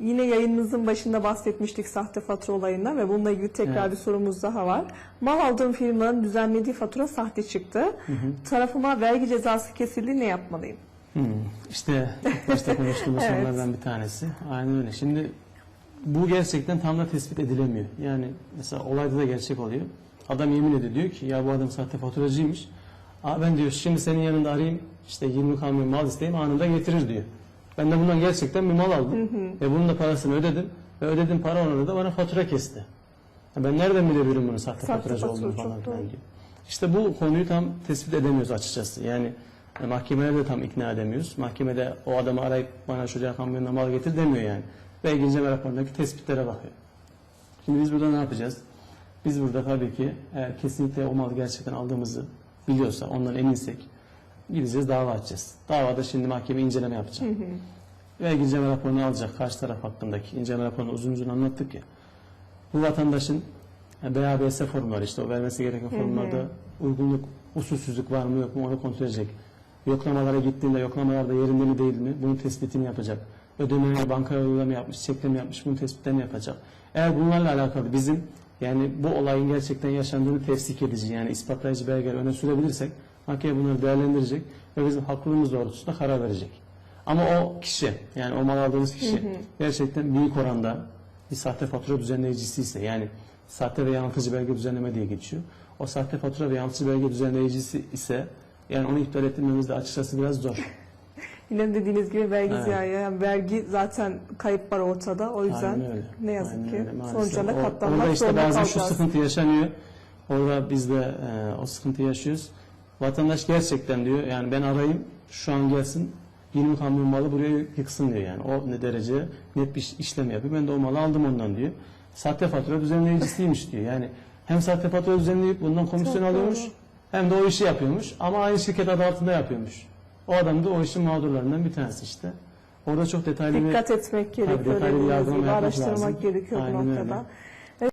Yine yayınımızın başında bahsetmiştik sahte fatura olayından ve bununla ilgili tekrar Evet. bir sorumuz daha var. Mal aldığım firmanın düzenlediği fatura sahte çıktı. Tarafıma vergi cezası kesildi ne yapmalıyım? Hmm, İşte başta konuştuğumuz Evet. konulardan bir tanesi. Aynen öyle. Şimdi bu gerçekten tam da tespit edilemiyor. Yani mesela olayda da gerçek oluyor. Adam yemin ediyor diyor ki ya bu adam sahte faturacıymış. Aa ben diyor şimdi senin yanında arayayım işte 20 kamyon mal isteyeyim anında getirir diyor. Ben de bundan gerçekten bir mal aldım. Ve bunun da parasını ödedim. Ve ödedim para onuna da bana fatura kesti. Ya ben nereden bilebilirim bunun sahte, Sahte faturacı fatura olduğunu falan filan diyor. İşte bu konuyu tam tespit edemiyoruz açıkçası. Yani e, de tam ikna edemiyoruz. Mahkemede o adamı arayıp bana şuraya kamyonla mal getir demiyor yani. Ve inceleme raporundaki tespitlere bakıyor. Şimdi biz burada ne yapacağız? Biz burada tabii ki eğer kesinlikle o malı gerçekten aldığımızı biliyorsa, ondan eminsek gideceğiz dava açacağız. Davada şimdi mahkeme inceleme yapacak. Ve inceleme raporunu alacak karşı taraf hakkındaki inceleme raporunu uzun uzun anlattık ya. Bu vatandaşın BABS formları işte o vermesi gereken formlarda uygunluk, usulsüzlük var mı yok mu onu kontrol edecek. Yoklamalara gittiğinde yoklamalarda yerinde mi değil mi bunun tespitini yapacak. Ödemeleri banka yoluyla mı yapmış, çekle mi yapmış bunun tespitlerini yapacak. Eğer bunlarla alakalı bizim yani bu olayın gerçekten yaşandığını tefsik edici yani ispatlayıcı belgeler öne sürebilirsek mahkeme bunları değerlendirecek ve bizim haklılığımız doğrultusunda karar verecek. Ama o kişi yani o mal aldığımız kişi gerçekten büyük oranda bir sahte fatura düzenleyicisi ise yani sahte ve yanıltıcı belge düzenleme diye geçiyor. O sahte fatura ve yanıltıcı belge düzenleyicisi ise yani onu iptal ettirmemiz de açıkçası biraz zor. Yine dediğiniz gibi vergi Evet. ziyağı. Yani vergi zaten kayıp var ortada. O yüzden ne yazık Aynen ki öyle, sonuçlarına katlanmak Orada işte zorunda bazen şu kalacağız. sıkıntı yaşanıyor. Orada biz de e, o sıkıntıyı yaşıyoruz. Vatandaş gerçekten diyor yani ben arayayım şu an gelsin 20 kamyon malı buraya yıksın diyor yani. O ne derece net bir iş- işlem yapıyor. Ben de o malı aldım ondan diyor. Sahte fatura düzenleyicisiymiş diyor. Yani hem sahte fatura düzenleyip bundan komisyon Çok alıyormuş doğru. hem de o işi yapıyormuş ama aynı şirket adı altında yapıyormuş. O adam da o işin mağdurlarından bir tanesi işte. Orada çok detaylı bir Dikkat etmek Tabii gerekiyor. detaylı bir yargılama yapmak araştırmak lazım. gerekiyor bu Aynen öyle. noktada.